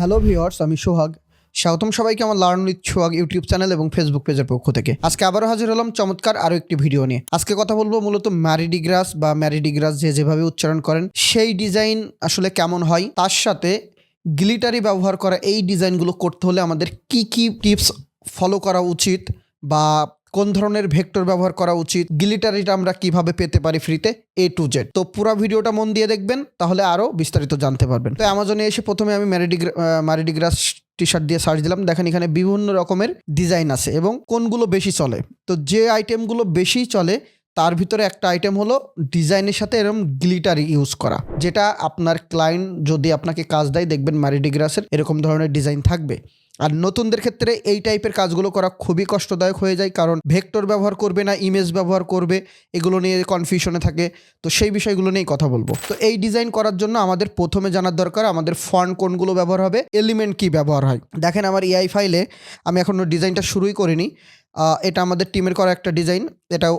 Hello viewers আমি সোহাগ। স্বাগতম সবাইকে আমার learn with Sohag YouTube channel এবং ফেসবুক পেজের পক্ষ থেকে। আজকে আবারও হাজির হলাম চমৎকার আরও একটি ভিডিও নিয়ে। আজকে কথা বলব মূলত ম্যারিডিগ্রাস বা ম্যারিডিগ্রাস যে যেভাবে উচ্চারণ করেন, সেই ডিজাইন আসলে কেমন হয়, তার সাথে গ্লিটারি ব্যবহার করা এই ডিজাইনগুলো করতে হলে আমাদের কি কি টিপস ফলো করা উচিত বা কোন ধরনের ভেক্টর ব্যবহার করা উচিত, গ্লিটারিটা আমরা কীভাবে পেতে পারি ফ্রিতে এ টু জেড তো পুরো ভিডিওটা মন দিয়ে দেখবেন, তাহলে আরও বিস্তারিত জানতে পারবেন। তো অ্যামাজনে এসে প্রথমে আমি ম্যারিডিগ্রা ম্যারিডিগ্রাস টি শার্ট দিয়ে সার্চ দিলাম। দেখেন এখানে বিভিন্ন রকমের ডিজাইন আছে এবং কোনগুলো বেশি চলে। তো যে আইটেমগুলো বেশি চলে, তার ভিতরে একটা আইটেম হলো ডিজাইনের সাথে এরকম গ্লিটারি ইউজ করা, যেটা আপনার ক্লায়েন্ট যদি আপনাকে কাজ দেয়, দেখবেন ম্যারিডিগ্রাসের এরকম ধরনের ডিজাইন থাকবে। আর নতুনদের ক্ষেত্রে এই টাইপের কাজগুলো করা খুবই কষ্টদায়ক হয়ে যায়, কারণ ভেক্টর ব্যবহার করবে না, ইমেজ ব্যবহার করবে, এগুলো নিয়ে কনফিউশনে থাকে। তো সেই বিষয়গুলো নিয়েই কথা বলব। তো এই ডিজাইন করার জন্য আমাদের প্রথমে জানার দরকার, আমাদের ফন্ট কোনগুলো ব্যবহার হবে এলিমেন্ট কি ব্যবহার হয়। দেখেন আমার এআই ফাইলে আমি এখনও ডিজাইনটা শুরুই করিনি। এটা আমাদের টিমের করা একটা ডিজাইন এটাও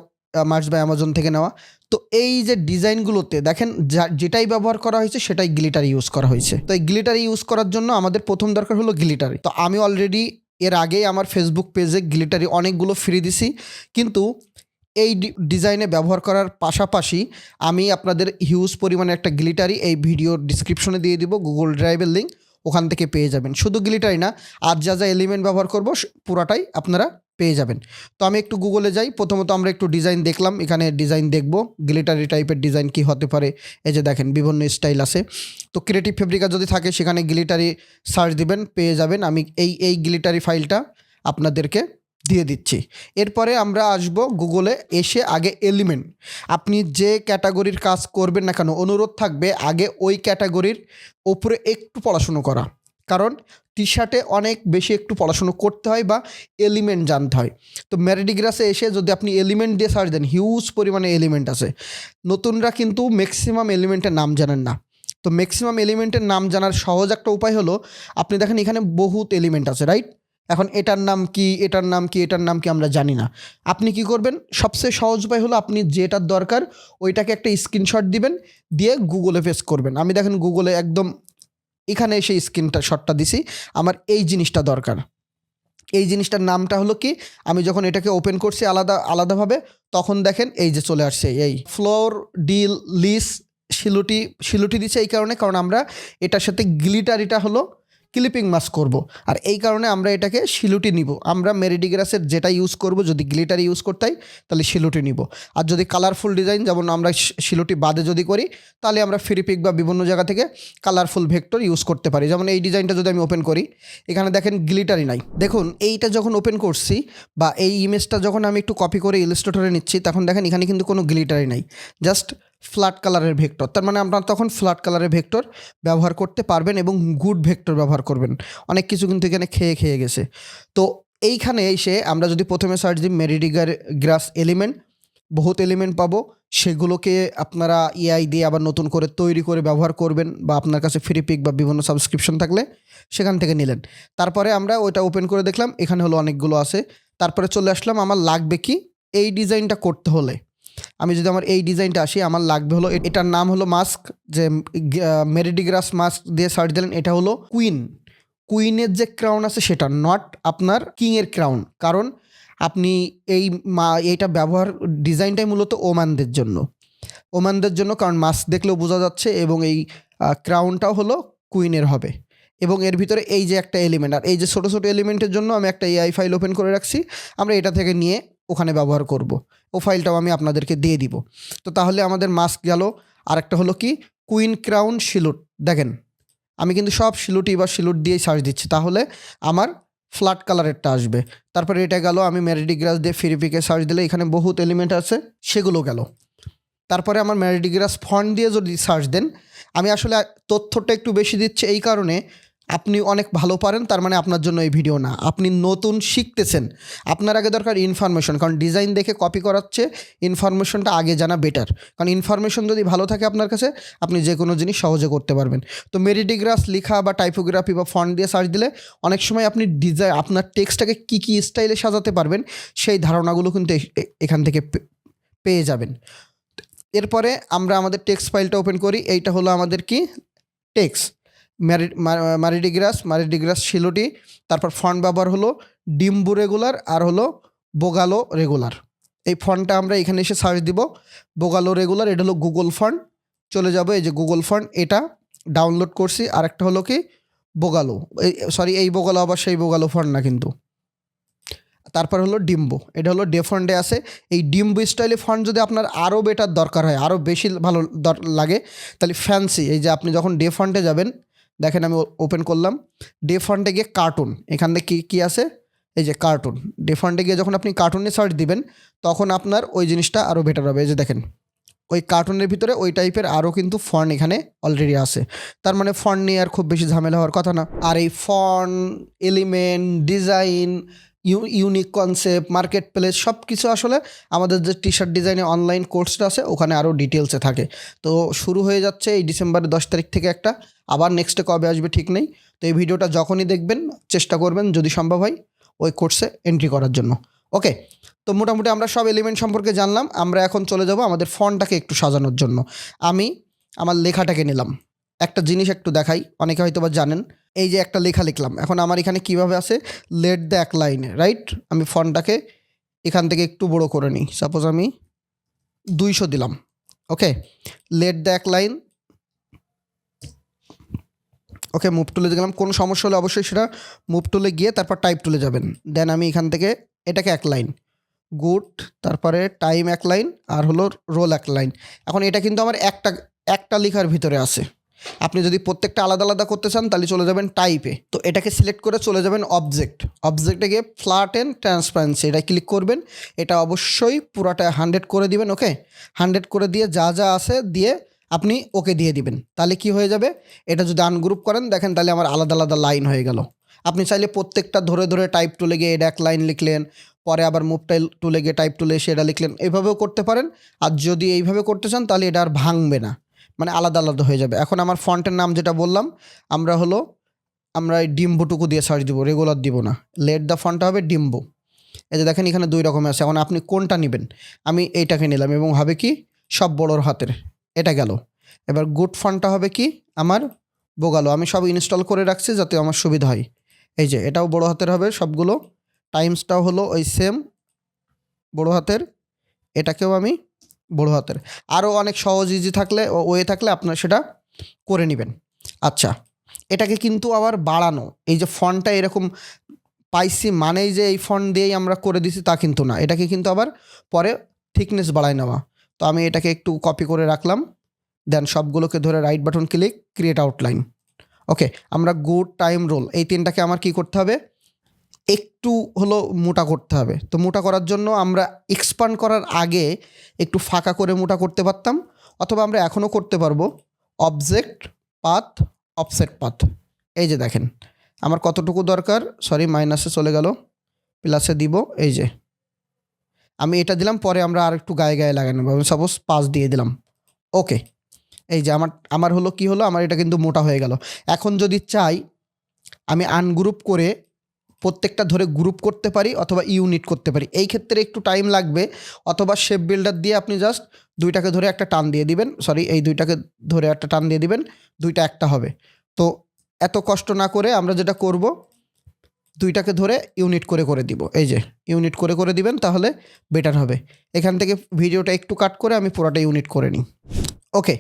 মার্চ বাই অ্যামাজন থেকে নেওয়া। তো এই যে ডিজাইনগুলোতে, দেখেন যেটাই ব্যবহার করা হয়েছে, সেটাই গ্লিটার ইউজ করা হয়েছে। তো এই গ্লিটার ইউজ করার জন্য আমাদের প্রথম দরকার হলো গ্লিটারি তো আমি অলরেডি এর আগেই আমার ফেসবুক পেজে গ্লিটারি অনেকগুলো ফ্রি দিছি। কিন্তু এই ডিজাইনে ব্যবহার করার পাশাপাশি আমি আপনাদের হিউজ পরিমাণে একটা গ্লিটারি এই ভিডিওর ডিসক্রিপশনে দিয়ে দিব গুগল ড্রাইভের লিঙ্ক ওখান থেকে পেয়ে যাবেন। শুধু গিলিটাই না, আর যা যা এলিমেন্ট ব্যবহার করব পুরাটাই আপনারা পেয়ে যাবেন। তো আমি একটু গুগলে যাই, প্রথমত আমরা একটু ডিজাইন দেখলাম, এখানে ডিজাইন দেখব, গ্লিটারি টাইপের ডিজাইন কি হতে পারে, এই যে দেখেন, বিভিন্ন স্টাইল আছে। তো ক্রিয়েটিভ ফেব্রিকা যদি থাকে, সেখানে গ্লিটারি সার্চ দিবেন, পেয়ে যাবেন। আমি এই এই গ্লিটারি ফাইলটা আপনাদেরকে দিয়ে দিচ্ছি। এরপরে আমরা আসব গুগলে এসে আগে এলিমেন্ট আপনি যে ক্যাটাগরির কাজ করবেন না কেন, অনুরোধ থাকবে আগে ওই ক্যাটাগরির ওপরে একটু পড়াশুনো করা। কারণ টি শার্টে অনেক বেশি একটু পড়াশুনো করতে হয় বা এলিমেন্ট জানতে হয়। তো ম্যারিডিগ্রাসে এসে যদি আপনি এলিমেন্ট দিয়ে সার্চ দেন হিউজ পরিমাণে এলিমেন্ট আছে। নতুনরা কিন্তু ম্যাক্সিমাম এলিমেন্টের নাম জানেন না। তো ম্যাক্সিমাম এলিমেন্টের নাম জানার সহজ একটা উপায় হলো, আপনি দেখেন এখানে বহুত এলিমেন্ট আছে রাইট এখন এটার নাম কি, এটার নাম কি, এটার নাম কি আমরা জানি না। আপনি কি করবেন? সবচেয়ে সহজ উপায় হলো আপনি যেটার দরকার ওইটাকে একটা স্ক্রিনশট দিবেন, দিয়ে গুগলে ফেস করবেন। আমি দেখেন গুগলে একদম এখানে এসে স্ক্রিনটা শটটা দিছি, আমার এই জিনিসটা দরকার। এই জিনিসটার নামটা হলো কি, আমি যখন এটাকে ওপেন করছি আলাদা, আলাদাভাবে, তখন দেখেন এই যে চলে আসছে, এই ফ্লোর ডিল লিস শিলুটি শিলুটি দিচ্ছে এই কারণে, কারণ আমরা এটার সাথে গ্লিটারিটা হলো ক্লিপিং মাস্ক করব। আর এই কারণে আমরা এটাকে শিলুটি নিব। আমরা মেরিডিগ্রাসের যেটা ইউজ করব, যদি গ্লিটার ইউজ করতে হয়, তাহলে শিলুটি নিব। আর যদি কালারফুল ডিজাইন যেমন আমরা শিলুটি বাদে যদি করি, তাহলে আমরা ফ্রিপিক বা বিভিন্ন জায়গা থেকে কালারফুল ভেক্টর ইউজ করতে পারি। যেমন এই ডিজাইনটা যদি আমি ওপেন করি, এখানে দেখেন গ্লিটারই নাই। দেখুন, এইটা যখন ওপেন করছি বা এই ইমেজটা যখন আমি একটু কপি করে ইলিস্ট্রেটরে নিচ্ছি, তখন দেখেন এখানে কিন্তু কোনো গ্লিটারই নাই। জাস্ট ফ্ল্যাট কালারের ভেক্টর। তার মানে আপনার তখন ফ্ল্যাট কালারের ভেক্টর ব্যবহার করতে পারবেন এবং গুড ভেক্টর ব্যবহার করবেন। অনেক কিছু কিন্তু এখানে খেয়ে খেয়ে গেছে। তো এইখানে এসে আমরা যদি প্রথমে সার্চ দিই মেরিডিগার গ্রাস এলিমেন্ট, বহুত এলিমেন্ট পাবো। সেগুলোকে আপনারা ইআই দিয়ে আবার নতুন করে তৈরি করে ব্যবহার করবেন বা আপনার কাছে ফ্রি পিক বা বিভিন্ন সাবস্ক্রিপশন থাকলে সেখান থেকে নিলেন। তারপরে আমরা ওইটা ওপেন করে দেখলাম, এখানে হলো অনেকগুলো আছে। তারপরে চলে আসলাম আমার লাগবে কি? এই ডিজাইনটা করতে হলে। আমি যদি আমার এই ডিজাইনটা আসি, আমার লাগবে হলো এটার নাম হলো মাস্ক, যে মেরিডিগ্রাস মাস্ক দিয়ে সার্চ দিলেন, এটা হলো কুইন। কুইনের যে ক্রাউন আছে, সেটা নট আপনার কিংয়ের ক্রাউন। কারণ আপনি এই মা, এইটা ব্যবহার, ডিজাইনটাই মূলত ওমানদের জন্য। ওমানদের জন্য, কারণ মাস্ক দেখলেও বোঝা যাচ্ছে এবং এই ক্রাউনটাও হলো কুইনের হবে। এবং এর ভিতরে এই যে একটা এলিমেন্ট আর এই যে ছোটো ছোটো এলিমেন্টের জন্য আমি একটা এআই ফাইল ওপেন করে রাখছি। আমরা এটা থেকে নিয়ে ওখানে ব্যবহার করব। ও ফাইলটাও আমি আপনাদেরকে দিয়ে দিব। তো তাহলে আমাদের মাস্ক গেল। আরেকটা হলো কি? Queen crown silhouette. দেখেন, আমি কিন্তু সব শিলুটি বা শিলুট দিয়েই সার্চ দিচ্ছি। তাহলে আমার ফ্ল্যাট কালারেরটা আসবে। তারপরে এটা গেল, আমি ম্যারিডিগ্রাস দিয়ে ফিরিপিকে সার্চ দিলে এখানে বহুত এলিমেন্ট আছে, সেগুলো গেল। তারপরে আমার ম্যারিডিগ্রাস ফন্ট দিয়ে যদি সার্চ দেন, আমি আসলে তথ্যটা একটু বেশি দিচ্ছি এই কারণে আপনি অনেক ভালো পারেন, তার মানে আপনার জন্য এই ভিডিও না। আপনি নতুন শিখতেছেন। আপনার আগে দরকার ইনফরমেশন কারণ ডিজাইন দেখে কপি করাচ্ছে ইনফরমেশনটা আগে জানা বেটার কারণ ইনফরমেশন যদি ভালো থাকে আপনার কাছে, আপনি যে কোনো জিনিস সহজে করতে পারবেন। তো মেরিডিগ্রাস লেখা বা টাইপোগ্রাফি বা ফন্ট দিয়ে সার্চ দিলে অনেক সময় আপনি ডিজাইন আপনার টেক্সটটাকে কী কী স্টাইলে সাজাতে পারবেন, সেই ধারণাগুলো কিন্তু এখান থেকে পেয়ে যাবেন। এরপরে আমরা আমাদের টেক্সট ফাইলটা ওপেন করি, এইটা হলো আমাদের কি? টেক্সট মারিডিগ্রাস মারিডিগ্রাস শিলোটি তারপর ফন্ট ব্যবহার হলো ডিম্বু রেগুলার আর হলো বোগালো রেগুলার এই ফন্টটা আমরা এখানে এসে সার্চ দিব। বোগালো রেগুলার এটা হলো গুগল ফন্ট চলে যাবে, এই যে গুগল ফন্ট এটা ডাউনলোড করছি। আর একটা হলো কি? বোগালো এই সরি এই বোগালো আবার সেই বোগালো ফন্ট না কিন্তু। তারপর হলো ডিম্বো এটা হলো ডে ফন্টে আছে। এই ডিম্বো স্টাইলে ফন্ট যদি আপনার আরও বেটার দরকার হয় আরও বেশি ভালো লাগে, তাহলে ফ্যান্সি এই যে আপনি যখন ডে ফন্টে যাবেন দেখেন আমি ওপেন করলাম। ডে ফান্ডে গিয়ে কার্টুন এখান থেকে কী কী আছে? এই যে কার্টুন ডে ফান্ডে গিয়ে যখন আপনি কার্টুনে সার্চ দিবেন, তখন আপনার ওই জিনিসটা আরও বেটার হবে। এই যে দেখেন, ওই কার্টুনের ভিতরে ওই টাইপের আরও কিন্তু ফন্ট এখানে অলরেডি আছে। তার মানে ফন্ট নিয়ে আর খুব বেশি ঝামেলা হওয়ার কথা না। আর এই font element design unique concept marketplace সব কিছু আসলে আমাদের যে টি শার্ট ডিজাইনে অনলাইন কোর্সটা আছে, ওখানে আরও ডিটেলসে থাকে। তো শুরু হয়ে যাচ্ছে এই ডিসেম্বরের দশ তারিখ থেকে একটা, আবার নেক্সটে কবে আসবে ঠিক নেই। তো এই ভিডিওটা যখনই দেখবেন, চেষ্টা করবেন যদি সম্ভব হয়, ওই কোর্সে এন্ট্রি করার জন্য। ওকে তো মোটামুটি আমরা সব এলিমেন্ট সম্পর্কে জানলাম, আমরা এখন চলে যাব আমাদের ফন্টটাকে একটু সাজানোর জন্য। আমি আমার লেখাটাকে নিলাম। একটা জিনিস একটু দেখাই, অনেকে হয়তো বা জানেন। এই যে একটা লেখা লিখলাম, এখন আমার এখানে কীভাবে আছে? লেট দ্য এক লাইন রাইট আমি ফন্টটাকে এখান থেকে একটু বড় করে নিই। সাপোজ আমি দুইশো দিলাম ওকে লেট দ্য এক লাইন ওকে মুভ টুলে গেলাম কোনো সমস্যা হলে অবশ্যই সেটা মুভ টুলে গিয়ে তারপর টাইপ টুলে যাবেন। দেন আমি এখান থেকে এটাকে এক লাইন গুড তারপরে টাইম এক লাইন, আর হলো রোল এক লাইন। এখন এটা কিন্তু আমার একটা একটা লেখার ভিতরে আছে। আপনি যদি প্রত্যেকটা আলাদা আলাদা করতে চান, তাহলে চলে যাবেন টাইপে তো এটাকে সিলেক্ট করে চলে যাবেন অবজেক্ট অবজেক্টে গিয়ে ফ্ল্যাট অ্যান্ড ট্রান্সপারেন্সি এটা ক্লিক করবেন। এটা অবশ্যই পুরাটা হান্ড্রেড করে দিবেন ওকে হান্ড্রেড করে দিয়ে যা যা আছে দিয়ে আপনি ওকে দিয়ে দিবেন। তাহলে কি হয়ে যাবে? এটা যদি আনগ্রুপ করেন, দেখেন তাহলে আমার আলাদা আলাদা লাইন হয়ে গেল। আপনি চাইলে প্রত্যেকটা ধরে ধরে টাইপ টুলে গিয়ে এটা এক লাইন লিখলেন, পরে আবার মুভ টাইল টুলে গিয়ে টাইপ টুলে এসে এটা লিখলেন। এইভাবেও করতে পারেন। আর যদি এইভাবে করতে চান, তাহলে এটা আর ভাঙবে না। মানে আলাদা আলাদা হয়ে যাবে। এখন আমার ফন্টের নাম যেটা বললাম, আমরা হলো, আমরা ডিম্বুটুকু দিয়ে সার্চ দিব রেগুলার দিব না। লেট দ্য ফন্টটা হবে ডিম্বু। এই যে দেখেন এখানে দুই রকমের আছে, এখন আপনি কোনটা নেবেন? আমি এইটাকে নিলাম এবং হবে কি, সব বড়োর হাতের, এটা গেল। এবার গুড ফন্টটা হবে কি, আমার বোগালো। আমি সব ইনস্টল করে রাখছি যাতে আমার সুবিধা হয়। এই যে, এটাও বড় হাতের হবে সবগুলো। টাইমসটাও হলো ওই সেম বড় হাতের। এটাকেও আমি বড় হাতের। আরও অনেক সহজ ইজি থাকলে ওয়ে থাকলে আপনার সেটা করে নেবেন। আচ্ছা এটাকে কিন্তু আবার বাড়ানো। এই যে ফন্টটা এরকম পাইছি মানেই যে এই ফন্ট দিয়েই আমরা করে দিছি তা কিন্তু না। এটাকে কিন্তু আবার পরে থিকনেস বাড়ায় নেওয়া। তো আমি এটাকে একটু কপি করে রাখলাম। দেন সবগুলোকে ধরে right button click create outline okay আমরা গুড টাইম রোল এই তিনটাকে আমার কি করতে হবে? একটু হলো মোটা করতে হবে। তো মোটা করার জন্য আমরা এক্সপান্ড করার আগে একটু ফাঁকা করে মোটা করতে পারতাম, অথবা আমরা এখনও করতে পারব। অবজেক্ট পাথ অফসেট পাথ এই যে দেখেন, আমার কতটুকু দরকার? সরি মাইনাসে চলে গেল প্লাসে দিব, এই যে। আমি এটা দিলাম, পরে আমরা আর একটু গায়ে গায়ে লাগানো আমি সাপোজ পাঁচ দিয়ে দিলাম। ওকে এই যে আমার আমার হলো কি হলো? আমার এটা কিন্তু মোটা হয়ে গেল। এখন যদি চাই, আমি আনগ্রুপ করে প্রত্যেকটা ধরে গ্রুপ করতে পারি অথবা ইউনিট করতে পারি। এই ক্ষেত্রে একটু টাইম লাগবে, অথবা শেপ বিল্ডার দিয়ে আপনি জাস্ট দুইটাকে ধরে একটা টান দিয়ে দিবেন। সরি এই দুইটাকে ধরে একটা টান দিয়ে দিবেন, দুইটা একটা হবে। তো এত কষ্ট না করে আমরা যেটা করব, দুইটাকে ধরে ইউনিট করে করে দিব। এই যে ইউনিট করে করে দিবেন তাহলে বেটার হবে। এখান থেকে ভিডিওটা একটু কাট করে আমি পুরোটা ইউনিট করে নিই। ওকে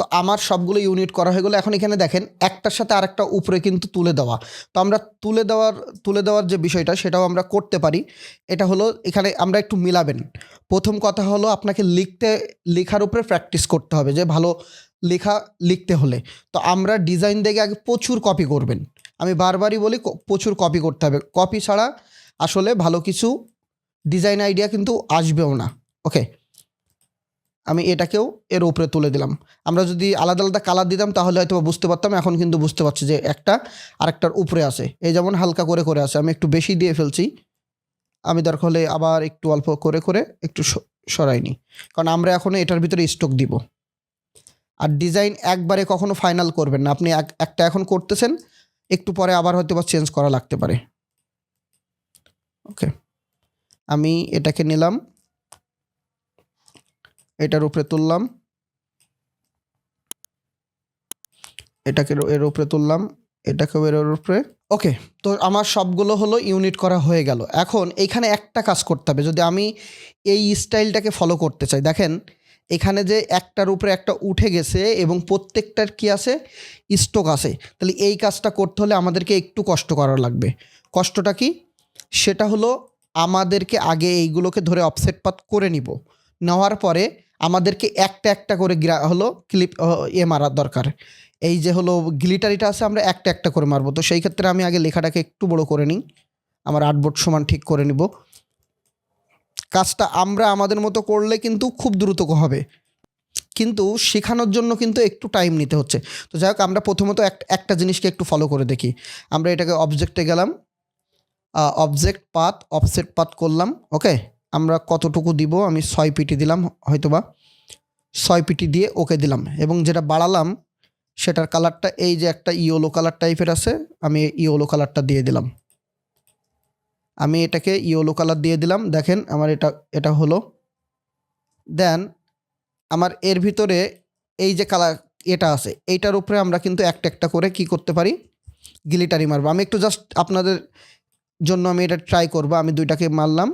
তো আমার সবগুলো ইউনিট করা হয়ে গেলো। এখন এখানে দেখেন, একটার সাথে আরেকটা উপরে কিন্তু তুলে দেওয়া। তো আমরা তুলে দেওয়ার তুলে দেওয়ার যে বিষয়টা, সেটাও আমরা করতে পারি। এটা হলো, এখানে আমরা একটু মিলাবেন। প্রথম কথা হলো, আপনাকে লিখতে, লেখার উপরে প্র্যাকটিস করতে হবে যে ভালো লেখা লিখতে হলে। তো আমরা ডিজাইন দেখে আগে প্রচুর কপি করবেন। আমি বারবারই বলি প্রচুর কপি করতে হবে। কপি ছাড়া আসলে ভালো কিছু ডিজাইন আইডিয়া কিন্তু আসবেও না। ওকে আমি এটাকেও এর উপরে তুলে দিলাম। আমরা যদি আলাদা আলাদা কালার দিতাম, তাহলে হয়তো বুঝতে পারতাম, এখন কিন্তু বুঝতে পারছি যে একটা আরেকটার উপরে আছে। এই যেমন হালকা করে করে আছে, আমি একটু বেশি দিয়ে ফেলছি। আমি দরকার হলে আবার একটু অল্প করে করে একটু স- সরাই নিই কারণ আমরা এখন এটার ভিতরে স্টক দিব। আর ডিজাইন একবারে কখনো ফাইনাল করবেন না। আপনি এক- একটা এখন করতেছেন, একটু পরে আবার হয়তো বা চেঞ্জ করা লাগতে পারে। ওকে আমি এটাকে নিলাম। এটার উপরে তুললাম। এটাকে এর উপরে তুললাম, এটাকেও এর উপরে। ওকে, তো আমার সবগুলো হলো ইউনিট করা হয়ে গেল। এখন এইখানে একটা কাজ করতে হবে। যদি আমি এই স্টাইলটাকে ফলো করতে চাই, দেখেন এখানে যে একটার উপরে একটা উঠে গেছে এবং প্রত্যেকটার কি আছে? স্টোক আছে। তাহলে এই কাজটা করতে হলে আমাদেরকে একটু কষ্ট করা লাগবে। কষ্টটা কি? সেটা হলো আমাদেরকে আগে এইগুলোকে ধরে অফসেট পাত করে নিব। নেওয়ার পরে আমাদেরকে একটা একটা করে গ্রা, হলো ক্লিপ এ মারার দরকার। এই যে হলো গ্লিটারিটা আছে, আমরা একটা একটা করে মারবো। তো সেই ক্ষেত্রে আমি আগে লেখাটাকে একটু বড় করে নিই। আমার আটবোর্ড সমান ঠিক করে নিব। কাজটা আমরা আমাদের মতো করলে কিন্তু খুব দ্রুত হবে। কিন্তু শেখানোর জন্য কিন্তু একটু টাইম নিতে হচ্ছে। তো যাই হোক, আমরা প্রথমত এক- একটা জিনিসকে একটু ফলো করে দেখি। আমরা এটাকে অবজেক্টে গেলাম। অবজেক্ট পাত অফসেট পাত করলাম ওকে আমরা কতটুকু দিব? আমি ছয় পিটি দিলাম, হয়তোবা। ছয় পিটি দিয়ে ওকে দিলাম এবং যেটা বাড়ালাম, সেটার কালারটা এই যে একটা ইয়েলো কালার টাইপের আছে, আমি ইয়েলো কালারটা দিয়ে দিলাম। আমি এটাকে ইয়েলো কালার দিয়ে দিলাম, দেখেন আমার এটা এটা হলো। দেন আমার এর ভিতরে এই যে কালার, এটা আছে, এইটার উপরে আমরা কিন্তু একটা একটা করে কি করতে পারি? গিলিটারি মারবো। আমি একটু জাস্ট আপনাদের জন্য আমি এটা ট্রাই করব। আমি দুইটাকে মারলাম।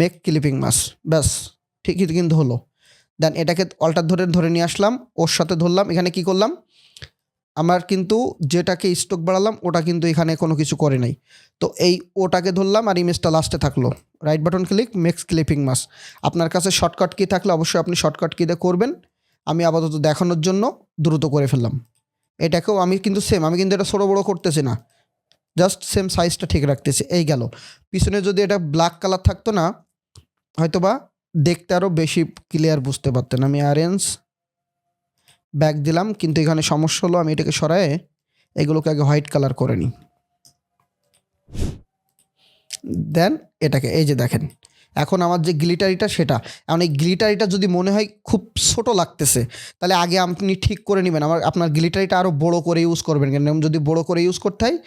মেক ক্লিপিং মাস ব্যাস ঠিকই কিন্তু হলো। দেন এটাকে অল্টার ধরে ধরে নিয়ে আসলাম, ওর সাথে ধরলাম, এখানে কি করলাম? আমার কিন্তু যেটাকে স্টক বাড়ালাম, ওটা কিন্তু এখানে কোনো কিছু করে নাই। তো এই ওটাকে ধরলাম আর ইমেজটা লাস্টে থাকল। Right button click make clipping mask আপনার কাছে শর্টকাট কি থাকলে অবশ্যই আপনি শর্টকাট কি দিয়ে করবেন। আমি আপাতত দেখানোর জন্য দ্রুত করে ফেললাম। এটাকেও আমি কিন্তু সেম আমি কিন্তু এটা ছোটো বড়ো করতেছি না। জাস্ট সেম সাইজটা ঠিক রাখতেছি, এই গেল। পিছনে যদি এটা ব্ল্যাক কালার থাকতো না, হয়তোবা দেখতে আরও বেশি ক্লিয়ার বুঝতে পারতেন। আমি অ্যারেঞ্জ ব্যাক দিলাম, কিন্তু এখানে সমস্যা হলো আমি এটাকে সরায়ে এগুলোকে আগে হোয়াইট কালার করে নিই। দেন এটাকে, এই যে দেখেন, এখন আমার যে গ্লিটারিটা সেটা, এখন এই গ্লিটারিটা যদি মনে হয় খুব ছোট লাগতেছে, তাহলে আগে আপনি ঠিক করে নেবেন। আমার, আপনার গ্লিটারিটা আরও বড় করে ইউজ করবেন। কেন যদি বড় করে ইউজ করতে হয়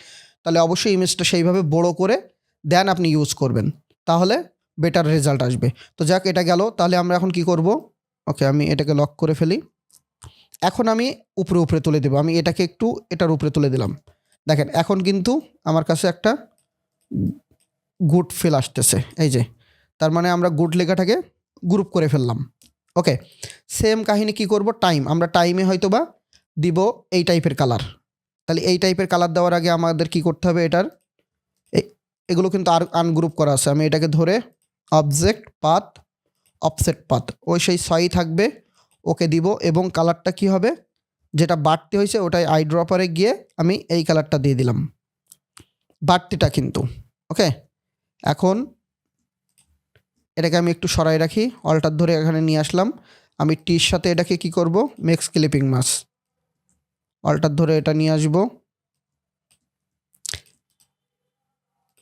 তাহলে অবশ্যই ইমেজটা সেইভাবে বড় করে দেন আপনি ইউজ করবেন। তাহলে বেটার রেজাল্ট আসবে। তো যাক, এটা গেল। তাহলে আমরা এখন কি করব? ওকে আমি এটাকে লক করে ফেলি। এখন আমি উপরে উপরে তুলে দেবো। আমি এটাকে একটু এটার উপরে তুলে দিলাম। দেখেন, এখন কিন্তু আমার কাছে একটা গুড ফিল আসতেছে। এই যে, তার মানে আমরা গুড লেখাটাকে গ্রুপ করে ফেললাম। ওকে সেম কাহিনী কি করব? টাইম আমরা টাইমে হয়তো বা দিব এই টাইপের কালার তাহলে এই টাইপের কালার দেওয়ার আগে আমাদের কি করতে হবে এটার? এগুলো কিন্তু আর আনগ্রুপ করা আছে। আমি এটাকে ধরে অবজেক্ট পাত অফসেট পাত ওই সেই ছয়ই থাকবে। ওকে দিব এবং কালারটা কি হবে? যেটা বাড়তি হয়েছে ওটাই আই ড্রপারে গিয়ে আমি এই কালারটা দিয়ে দিলাম। বাড়তিটা কিন্তু, ওকে? এখন এটাকে আমি একটু সরাই রাখি। অল্টার ধরে এখানে নিয়ে আসলাম। আমি টির সাথে এটাকে কি করব? মেক্স ক্লিপিং মাস অল্টার ধরে এটা নিয়ে আসব।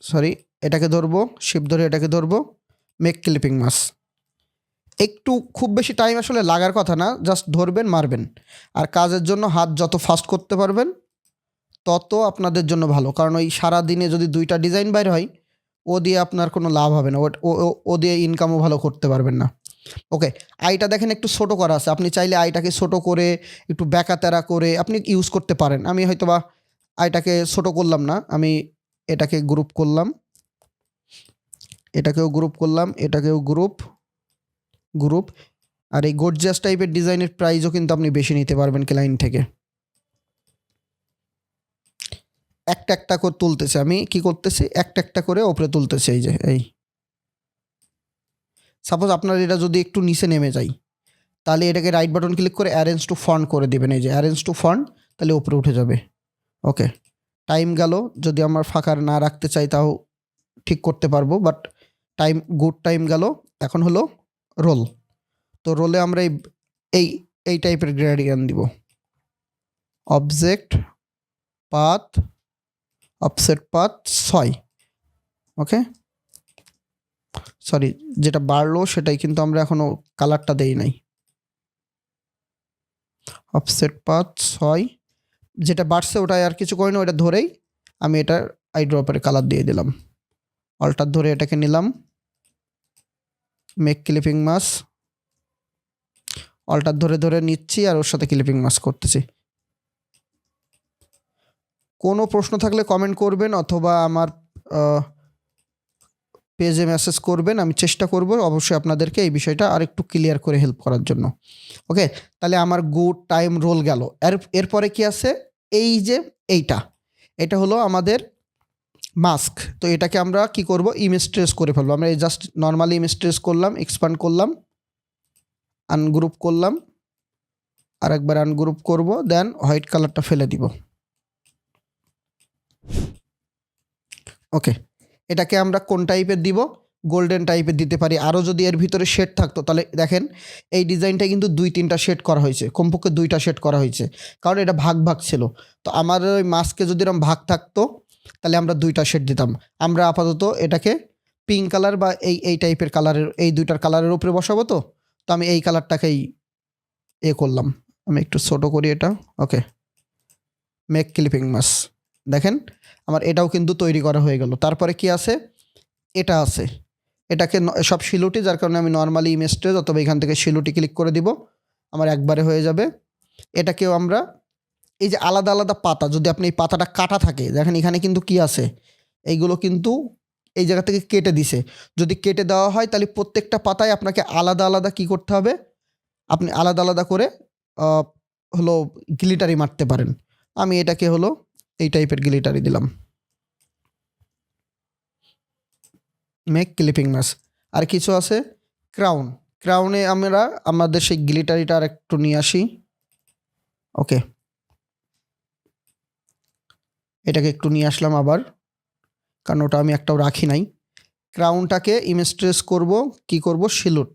সরি এটাকে ধরবো শিপ ধরে এটাকে ধরবো মেক ক্লিপিং মাস একটু খুব বেশি টাইম আসলে লাগার কথা না জাস্ট ধরবেন, মারবেন। আর কাজের জন্য হাত যত ফাস্ট করতে পারবেন, তত আপনাদের জন্য ভালো। কারণ ওই সারা দিনে যদি দুইটা ডিজাইন বাইর হয়, ও দিয়ে আপনার কোনো লাভ হবে না। ও- দিয়ে ইনকামও ভালো করতে পারবেন না। ওকে আইটা দেখেন একটু ছোটো করা আছে। আপনি চাইলে আইটাকে ছোটো করে একটু ব্যাকাতেরা করে আপনি ইউজ করতে পারেন। আমি হয়তো বা আইটাকে ছোটো করলাম না, আমি এটাকে গ্রুপ করলাম। এটাকেও গ্রুপ করলাম, এটাকেও গ্রুপ গ্রুপ আর এই গোর্জাস টাইপের ডিজাইনের প্রাইসও কিন্তু আপনি বেশি নিতে পারবেন ক্লাইন্ট থেকে। একটা একটা করে তুলতেছে আমি। কি করতেছি? একটা একটা করে ওপরে তুলতেছি, এই যে, এই। সাপোজ আপনার এটা যদি একটু নিচে নেমে যায়, তাহলে এটাকে রাইট বাটন ক্লিক করে অ্যারেঞ্জ টু ফন্ট করে দেবেন। এই যে অ্যারেঞ্জ টু ফন্ট তাহলে উপরে উঠে যাবে। ওকে টাইম গেল, যদি আমার ফাঁকার না রাখতে চাই তাও ঠিক করতে পারব বাট টাইম গুড টাইম গেল। এখন হলো রোল তো রোলে আমরা এই এই এই টাইপের গ্রেডিয়ান দিব। অবজেক্ট পাথ অফসেট পাথ ছয়। ওকে সরি যেটা বাড়লো সেটাই কিন্তু আমরা এখনও কালারটা দেই নাই। অফসেট পাঁচ, ছয়, যেটা বাড়ছে ওটাই আর কিছু করি না ওটা ধরেই আমি এটা আই ড্রপের কালার দিয়ে দিলাম। অল্টার ধরে এটাকে নিলাম। মেক ক্লিপিং মাস অল্টার ধরে ধরে নিচ্ছি আর ওর সাথে ক্লিপিং মাস করতেছি। কোনো প্রশ্ন থাকলে কমেন্ট করবেন অথবা আমার পেজে মেসেজ করবেন, আমি চেষ্টা করব অবশ্যই আপনাদেরকে এই বিষয়টা আর একটু ক্লিয়ার করে হেল্প করার জন্য। ওকে তাহলে আমার গুড টাইম রোল গেল। এর, এরপরে কি আছে? এই যে এইটা। এটা হলো আমাদের মাস্ক তো এটাকে আমরা কি করব? ইমেজ ট্রেস করে ফেলব। আমরা জাস্ট নর্মালি ইমেজ ট্রেস করলাম এক্সপান্ড করলাম আনগ্রুপ করলাম আর একবার আনগ্রুপ করব দেন হোয়াইট কালারটা ফেলে দিব। ওকে এটাকে আমরা কোন টাইপের দিব? গোল্ডেন টাইপের দিতে পারি। আরও যদি এর ভিতরে শেড থাকতো, তাহলে দেখেন, এই ডিজাইনটা কিন্তু দুই, তিনটা শেড করা হয়েছে। কমপক্ষে দুইটা শেড করা হয়েছে। কারণ এটা ভাগ ভাগ ছিল। তো আমার ওই মাস্কে যদি এরকম ভাগ থাকতো, তাহলে আমরা দুইটা শেড দিতাম। আমরা আপাতত এটাকে পিঙ্ক কালার বা এই এই টাইপের কালারের এই দুইটার কালারের উপরে বসাবো তো? তো আমি এই কালারটাকেই এ করলাম। আমি একটু ছোটো করি এটা। ওকে মেক ক্লিপিং মাস দেখেন, আমার এটাও কিন্তু তৈরি করা হয়ে গেল। তারপরে কি আছে? এটা আছে। এটাকে সব শিলুটি, যার কারণে আমি নর্মালি ইমেজটেজ অথবা এখান থেকে শিলুটি ক্লিক করে দিব, আমার একবারে হয়ে যাবে। এটাকেও আমরা, এই যে আলাদা আলাদা পাতা, যদি আপনি এই পাতাটা কাটা থাকে, দেখেন এখানে কিন্তু কি আছে? এইগুলো কিন্তু এই জায়গা থেকে কেটে দিছে। যদি কেটে দেওয়া হয়, তাহলে প্রত্যেকটা পাতায় আপনাকে আলাদা আলাদা কি করতে হবে? আপনি আলাদা আলাদা করে হলো গ্লিটারি মারতে পারেন। আমি এটাকে হলো এই টাইপের গ্লিটারি দিলাম। মেক ক্লিপিং মাস আর কিছু আছে? ক্রাউন ক্রাউনে আমরা আমাদের সেই গ্লিটারিটা আর একটু নিয়ে আসি। ওকে এটাকে একটু নিয়ে আসলাম আবার। কারণ ওটা আমি একটাও রাখি নাই। ক্রাউনটাকে ইমেস্ট্রেস ট্রেস করব। কি করব? শিলুট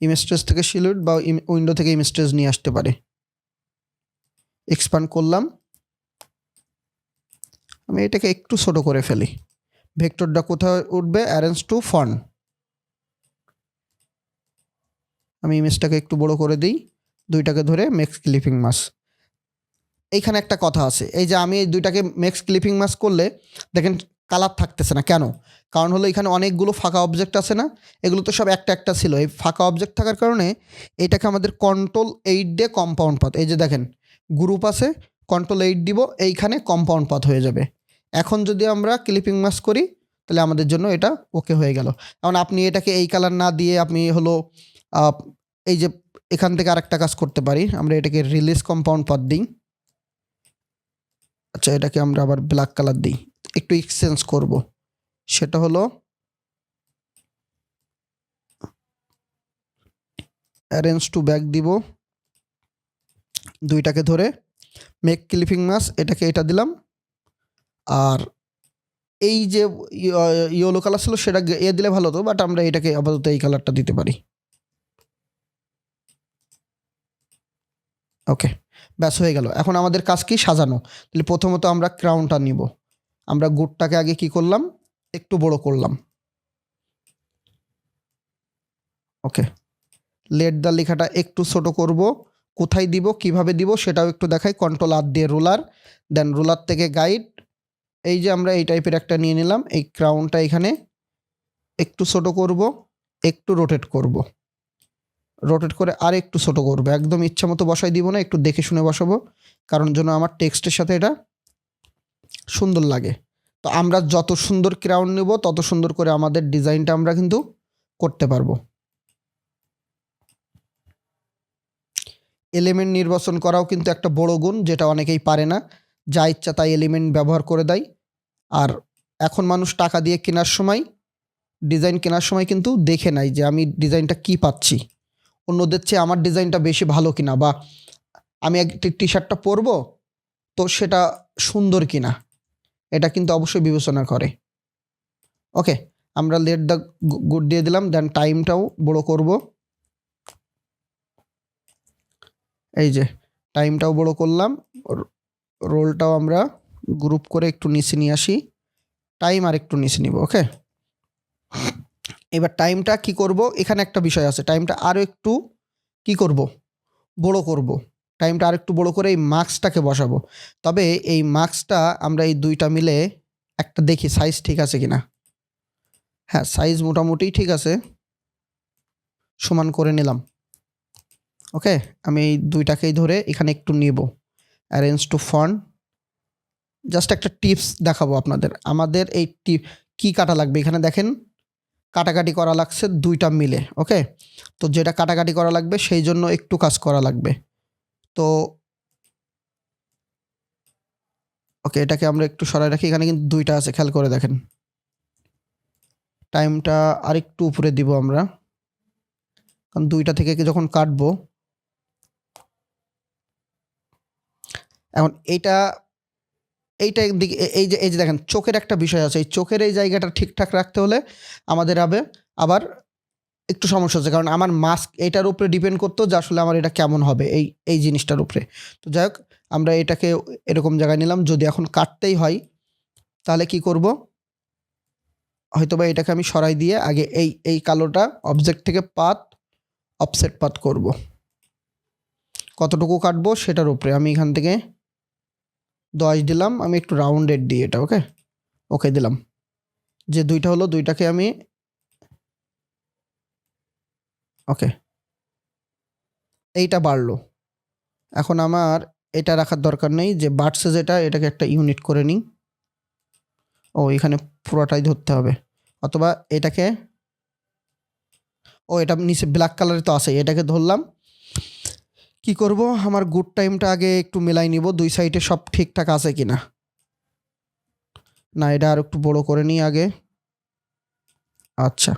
ইমেস্ট্রেস থেকে শিলুট বা উইন্ডো থেকে ইমেজ ট্রেস নিয়ে আসতে পারে। এক্সপান্ড করলাম। আমি এটাকে একটু ছোট করে ফেলি। ভেক্টরটা কোথায় উঠবে? অ্যারেঞ্জ টু ফন আমি ইমেজটাকে একটু বড় করে দিই। দুইটাকে ধরে মেক্স ক্লিপিং মাস এইখানে একটা কথা আছে। এই যে আমি এই দুইটাকে মেক্স ক্লিপিং মাস করলে দেখেন কালার থাকতেছে না। কেন? কারণ হলো এখানে অনেকগুলো ফাঁকা অবজেক্ট আছে না? এগুলো তো সব একটা একটা ছিল। এই ফাঁকা অবজেক্ট থাকার কারণে এটাকে আমাদের কন্ট্রোল এইট দিয়ে কম্পাউন্ড পাথ এই যে দেখেন গ্রুপ আছে কন্ট্রোল এইট দিব, এইখানে কম্পাউন্ড পাথ হয়ে যাবে। এখন যদি আমরা ক্লিপিং মাস করি, তাহলে আমাদের জন্য এটা ওকে হয়ে গেল। এখন আপনি এটাকে এই কালার না দিয়ে আপনি হলো এই যে এখান থেকে আরেকটা কাজ করতে পারি। আমরা এটাকে রিলিজ কম্পাউন্ড পাথ দিই। আচ্ছা এটাকে আমরা আবার ব্ল্যাক কালার দিই। একটু এক্সচেঞ্জ করব। সেটা হলো অ্যারেঞ্জ টু ব্যাক দিব। দুইটাকে ধরে মেক ক্লিপিং মাস এটাকে এটা দিলাম। আর এই যে ইয়েলো কালার ছিল, সেটা এ দিলে ভালো হতো বাট আমরা এটাকে আপাতত এই কালারটা দিতে পারি। ওকে ব্যাস হয়ে গেল। এখন আমাদের কাজ কি? সাজানো। তাহলে প্রথমত আমরা ক্রাউনটা নিব। আমরা গুড়টাকে আগে কি করলাম? একটু বড় করলাম। ওকে লেট দা লেখাটা একটু ছোট করব। কোথায় দিব, কীভাবে দিব সেটাও একটু দেখাই কন্ট্রোল আর দিয়ে রুলার দেন রুলার থেকে গাইড এই যে আমরা এই টাইপের একটা নিয়ে নিলাম, এই ক্রাউনটা এখানে একটু ছোট করব, একটু রোটেট করব। রোটেট করে আর একটু ছোট করব, একদম ইচ্ছা মতো বসাই দিব না, একটু দেখে শুনে বসাবো, কারণ যেন আমার টেক্সটের সাথে এটা সুন্দর লাগে। তো আমরা যত সুন্দর ক্রাউন নেব, তত সুন্দর করে আমাদের ডিজাইনটা আমরা কিন্তু করতে পারব। এলিমেন্ট নির্বাচন করাও কিন্তু একটা বড় গুণ, যেটা অনেকেই পারে না। যা ইচ্ছা তাই এলিমেন্ট ব্যবহার করে দেয়। আর এখন মানুষ টাকা দিয়ে কেনার সময় ডিজাইন কেনার সময় কিন্তু দেখে নাই যে আমি ডিজাইনটা কি পাচ্ছি। অন্যদের চেয়ে আমার ডিজাইনটা বেশি ভালো কিনা বা আমি একটি টি শার্টটা পরবো তো সেটা সুন্দর কিনা। এটা কিন্তু অবশ্যই বিবেচনা করে। ওকে আমরা লেট দ্য গুড দিয়ে দিলাম দেন টাইমটাও বড় করব। এই যে টাইমটাও বড় করলাম। রোলটাও আমরা গ্রুপ করে একটু নিচে নিয়ে আসি। টাইম আর একটু নিচে নিব ওকে এবার টাইমটা কি করব? এখানে একটা বিষয় আছে। টাইমটা আরও একটু কি করব? বড় করব। টাইমটা আর একটু বড় করে এই মার্কসটাকে বসাবো। তবে এই মার্কসটা আমরা এই দুইটা মিলে একটা দেখি সাইজ ঠিক আছে কিনা। হ্যাঁ সাইজ মোটামুটি ঠিক আছে। সমান করে নিলাম। ওকে, আমি এই দুইটাকেই ধরে এখানে একটু নিব। অ্যারেঞ্জ টু ফন্ট জাস্ট একটা টিপস দেখাবো আপনাদের। আমাদের এই টিপ কী কাটা লাগবে? এখানে দেখেন, কাটাকাটি করা লাগছে দুইটা মিলে, ওকে? তো যেটা কাটাকাটি করা লাগবে, সেই জন্য একটু কাজ করা লাগবে। তো ওকে, এটাকে আমরা একটু সরাই রাখি। এখানে কিন্তু দুইটা আছে, খেয়াল করে দেখেন। টাইমটা আরেকটু উপরে দিব আমরা। কারণ দুইটা থেকে যখন কাটবো এখন এইটা এইটা দিকে এই যে এই যে দেখেন, চোখের একটা বিষয় আছে। এই চোখের এই জায়গাটা ঠিকঠাক রাখতে হলে আমাদের আবে আবার একটু সমস্যা হচ্ছে। কারণ আমার মাস্ক এটার উপরে ডিপেন্ড করতো যে আসলে আমার এটা কেমন হবে এই এই জিনিসটার উপরে। তো যাই হোক, আমরা এটাকে এরকম জায়গায় নিলাম। যদি এখন কাটতেই হয়, তাহলে কি করব? হয়তো বা এটাকে আমি সরাই দিয়ে আগে এই এই কালোটা অবজেক্ট থেকে পাত অফসেট পাত করব। কতটুকু কাটবো সেটার উপরে। আমি এখান থেকে দশ দিলাম, আমি একটু রাউন্ডেড দিই এটা ওকে ওকে দিলাম। যে দুইটা হলো, দুইটাকে আমি ওকে এইটা বাড়লো। এখন আমার এটা রাখার দরকার নেই যে বাড়ছে যেটা, এটাকে একটা ইউনিট করে নিই। ও, এখানে পুরোটাই ধরতে হবে। অথবা এটাকে, ও, এটা নিচে ব্ল্যাক কালারে তো আছে এটাকে ধরলাম কি করব? আমার গুড টাইমটা আগে একটু মেলাই নিব, দুই সাইডে সব ঠিকঠাক আছে কি না, এটা আর একটু বড় করে নিই আগে। আচ্ছা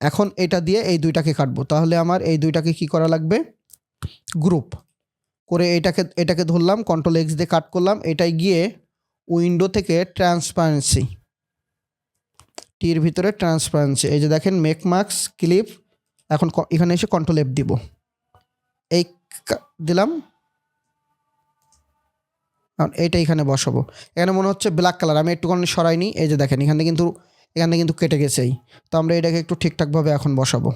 এখন এটা দিয়ে এই দুইটাকে কাটবো। তাহলে আমার এই দুইটাকে কি করা লাগবে? গ্রুপ করে এটাকে এটাকে ধরলাম কন্ট্রোল এক্স দিয়ে কাট করলাম। এটাই গিয়ে উইন্ডো থেকে ট্রান্সপারেন্সি টির ভিতরে ট্রান্সপারেন্সি এই যে দেখেন মেক মার্কস ক্লিপ এখন এখানে এসে কন্ট্রোল এফ দিব। দিলাম। এখন এইটা এখানে বসাবো। এখানে মনে হচ্ছে ব্ল্যাক কালার আমি একটুখানি সরাইনি এই যে দেখেন, এখানে কিন্তু এখানে কিন্তু কেটে গেছেই তো আমরা এটাকে একটু ঠিকঠাকভাবে এখন বসাবো।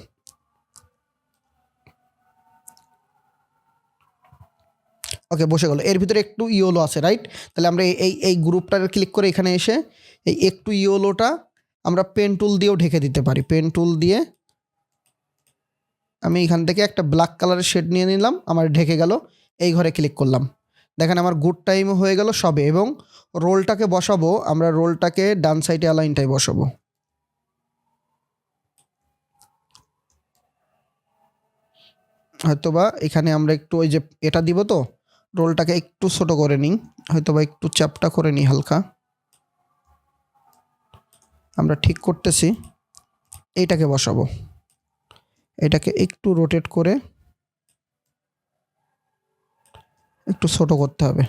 ওকে বসে গেল। এর ভিতরে একটু ইওলো আছে রাইট তাহলে আমরা এই- এই গ্রুপটার ক্লিক করে এখানে এসে, এই একটু ইওলোটা আমরা পেন টুল দিয়েও ঢেকে দিতে পারি। পেন টুল দিয়ে আমি এখান থেকে একটা ব্ল্যাক কালারের শেড নিয়ে নিলাম, আমার ঢেকে গেল, এই ঘরে ক্লিক করলাম। দেখেন আমার গুড টাইম হয়ে গেল সবে, এবং রোলটাকে বসাবো, আমরা রোলটাকে ডান সাইডে অ্যালাইনটাই বসাবো। হয়তোবা এখানে আমরা একটু ওই যে এটা দিব তো রোলটাকে একটু ছোট করে নিই, হয়তোবা একটু চাপটা করে নিই হালকা। আমরা ঠিক করতেছি, এইটাকে বসাবো। এটাকে একটু রোটেট করে একটু ছোট করতে হবে।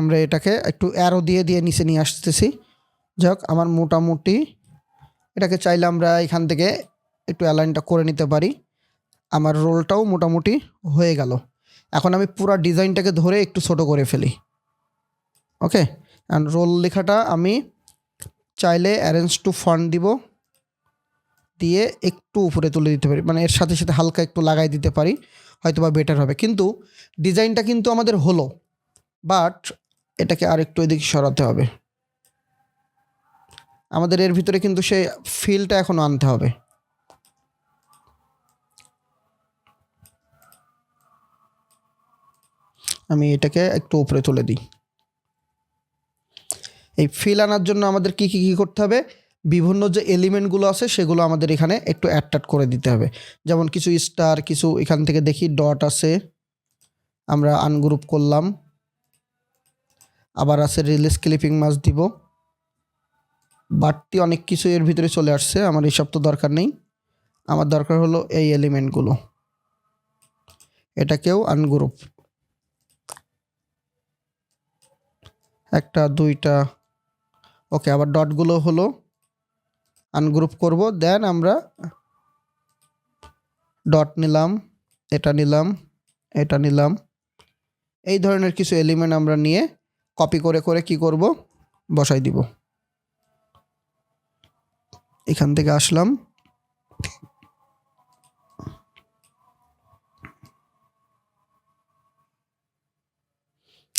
আমরা এটাকে একটু অ্যারো দিয়ে দিয়ে নিচে নিয়ে আসতেছি। যাক, আমার মোটামুটি এটাকে চাইলে আমরা এখান থেকে একটু অ্যালাইনটা করে নিতে পারি। আমার রোলটাও মোটামুটি হয়ে গেল। এখন আমি পুরো ডিজাইনটাকে ধরে একটু ছোট করে ফেলি। ওকে? অ্যান্ড রোল লেখাটা আমি চাইলে অ্যারেঞ্জ টু ফান্ড দিব। দিয়ে একটু উপরে তুলে দিতে পারি। মানে এর সাথে সাথে হালকা একটু লাগাই দিতে পারি। হয়তো বা বেটার হবে। কিন্তু ডিজাইনটা কিন্তু আমাদের হলো। বাট এটাকে আর একটু এদিকে সরাতে হবে। আমাদের এর ভিতরে কিন্তু সেই ফিলটা এখনও আনতে হবে। আমি এটাকে একটু উপরে তুলে দিই। এই ফিল আনার জন্য আমাদের কি কি কি করতে হবে? বিভিন্ন যে এলিমেন্টগুলো আছে, সেগুলো আমাদের এখানে একটু অ্যাট্যাট করে দিতে হবে। যেমন কিছু স্টার কিছু এখান থেকে দেখি ডট আছে। আমরা আনগ্রুপ করলাম। আবার আছে রিলিজ ক্লিপিং মাছ দিব। বাড়তি অনেক কিছু এর ভিতরে চলে আসছে, আমার এইসব তো দরকার নেই। আমার দরকার হলো এই এলিমেন্টগুলো এটাকেও আনগ্রুপ একটা, দুইটা, ওকে, আবার ডটগুলো হলো আনগ্রুপ করব দেন আমরা ডট নিলাম, এটা নিলাম এটা নিলাম, এই ধরনের কিছু এলিমেন্ট আমরা নিয়ে কপি করে করে কি করব? বসাই দিব। এখান থেকে আসলাম।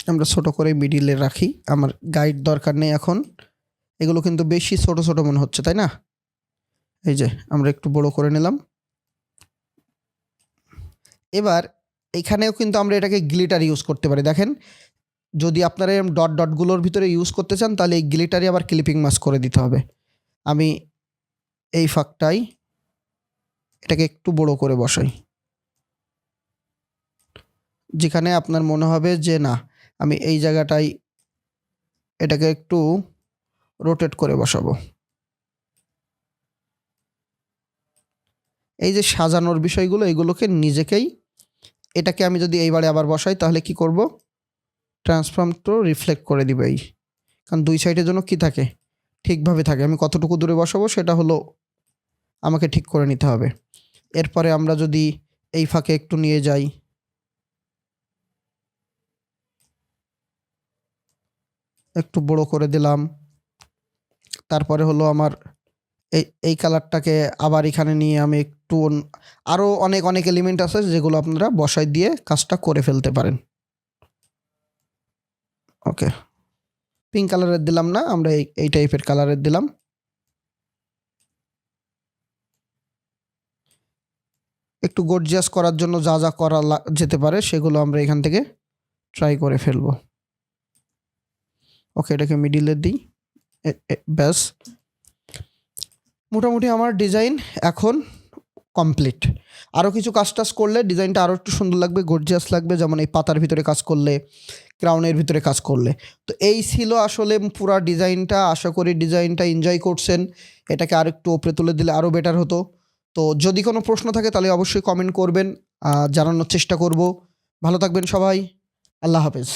আমরা ছোট করে মিডিলে রাখি। আমার গাইড দরকার নেই এখন। এগুলো কিন্তু বেশি ছোট ছোট মনে হচ্ছে, তাই না? এই যে, আমরা একটু বড় করে নিলাম। এবার এখানেও কিন্তু আমরা এটাকে গ্লিটার ইউজ করতে পারি। দেখেন, যদি আপনারা এরম ডট ডটগুলোর ভিতরে ইউজ করতে চান, তাহলে এই গ্লিটারই আবার ক্লিপিং মাস্ক করে দিতে হবে। আমি এই ফাঁকটাই এটাকে একটু বড় করে বসাই। যেখানে আপনার মনে হবে যে, না আমি এই জায়গাটাই এটাকে একটু রোটেট করে বসাবো। এই যে সাজানোর বিষয়গুলো, এগুলোকে নিজেকেই, এটাকে আমি যদি এইবারে আবার বসাই, তাহলে কি করব? ট্রান্সফর্ম তো রিফ্লেক্ট করে দিবে এই। কারণ দুই সাইডের জন্য কি থাকে? ঠিকভাবে থাকে। আমি কতটুকু দূরে বসাবো, সেটা হলো আমাকে ঠিক করে নিতে হবে। এরপরে আমরা যদি এই ফাঁকে একটু নিয়ে যাই একটু বড় করে দিলাম। তারপরে হলো আমার এই এই কালারটাকে আবার এখানে নিয়ে আমি একটু আরও অনেক অনেক এলিমেন্ট আছে যেগুলো আপনারা বসায় দিয়ে কাজটা করে ফেলতে পারেন। ওকে পিঙ্ক কালারের দিলাম না, আমরা এই এই টাইপের কালারের দিলাম। একটু গর্জিয়াস করার জন্য যা যা করা যেতে পারে সেগুলো আমরা এখান থেকে ট্রাই করে ফেলব। ওকে, এটাকে মিডিলে দিই। ব্যাস। মোটামুটি আমার ডিজাইন এখন কমপ্লিট আরও কিছু কাজ টাজ করলে ডিজাইনটা আরও একটু সুন্দর লাগবে গর্জিয়াস লাগবে, যেমন এই পাতার ভিতরে কাজ করলে ক্রাউনের ভিতরে কাজ করলে। তো এই ছিল আসলে পুরা ডিজাইনটা আশা করি ডিজাইনটা এনজয় করছেন। এটাকে আর একটু ওপরে তুলে দিলে আরও বেটার হতো। তো যদি কোনো প্রশ্ন থাকে তাহলে অবশ্যই কমেন্ট করবেন। জানানোর চেষ্টা করব। ভালো থাকবেন সবাই। আল্লাহ হাফেজ।